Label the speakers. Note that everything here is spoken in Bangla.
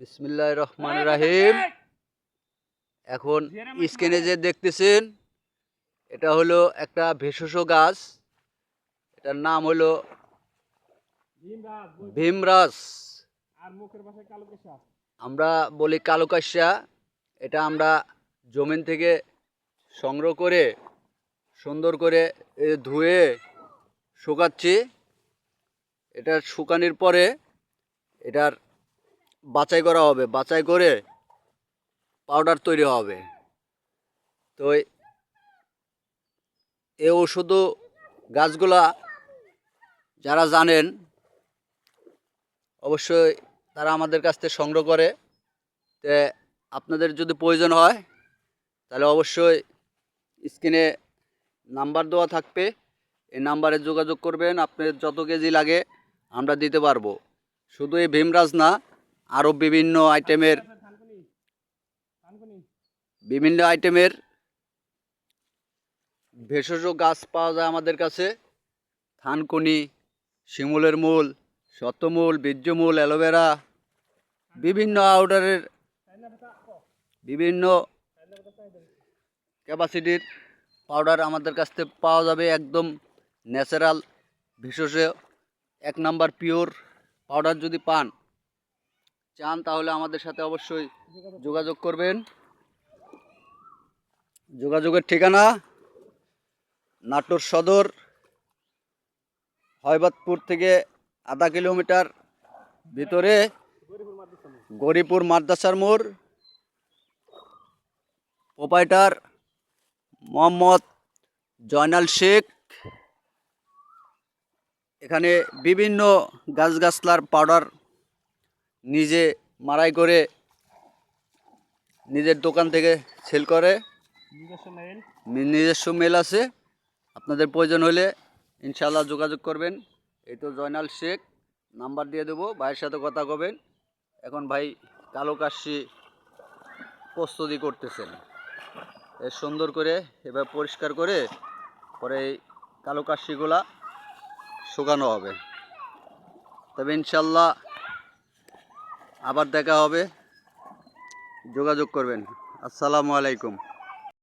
Speaker 1: বিসমিল্লাহ রহমান রাহিম। এখন স্ক্রিনে যে দেখতেছেন এটা হলো একটা ভেষজ গাছ। এটার নাম হলো
Speaker 2: কেশা
Speaker 1: আমরা বলি কালো কাশ্যা এটা আমরা জমিন থেকে সংগ্রহ করে সুন্দর করে ধুয়ে শুকাচ্ছি। এটা শুকানোর পরে এটার বাছাই করা হবে, বাছাই করে পাউডার তৈরি হবে। তো এই ওষুধ গাছগুলা যারা জানেন, অবশ্যই তারা আমাদের কাছ থেকে সংগ্রহ করে। তে আপনাদের যদি প্রয়োজন হয়, তাহলে অবশ্যই স্ক্রিনে নাম্বার দেওয়া থাকবে। এই নাম্বারে যোগাযোগ করবেন আপনার যত কেজি লাগে আমরা দিতে পারব। শুধু এই ভীমরাজ না আরও বিভিন্ন আইটেমের বিভিন্ন আইটেমের ভেষজ গাছ পাওয়া যায় আমাদের কাছে। থানকুনি, শিমুলের মূল, শতমূল, বীর্যমূল, অ্যালোভেরা, বিভিন্ন আউডারের বিভিন্ন ক্যাপাসিটির পাউডার আমাদের কাছ থেকে পাওয়া যাবে একদম ন্যাচারাল ভেষজে, এক নাম্বার পিওর পাউডার যদি পান। চান, তাহলে আমাদের সাথে অবশ্যই যোগাযোগ করবেন। যোগাযোগের ঠিকানা নাটোর সদর হয়বাদপুর থেকে আধা কিলোমিটার ভিতরে
Speaker 2: গরিপুর
Speaker 1: মাদ্রাসার মোড়, প্রোপাইটার মোহাম্মদ জয়নাল শেখ। এখানে বিভিন্ন গাছগাছলার পাউডার নিজে মারাই করে নিজের দোকান থেকে সেল করে।
Speaker 2: নিজস্ব
Speaker 1: নিজস্ব মেল আছে। আপনাদের প্রয়োজন হলে ইনশাল্লাহ যোগাযোগ করবেন। এই তো জয়নাল শেখ নাম্বার দিয়ে দেবো ভাইয়ের সাথে কথা কবেন। এখন ভাই কালো কাশি প্রস্তুতি করতেছেন। এ সুন্দর করে এবার পরিষ্কার করে পরে এই কালো কাশিগুলা শুকানো হবে। তবে ইনশাল্লাহ আবার দেখা হবে। যোগাযোগ করবেন। আসসালামু আলাইকুম।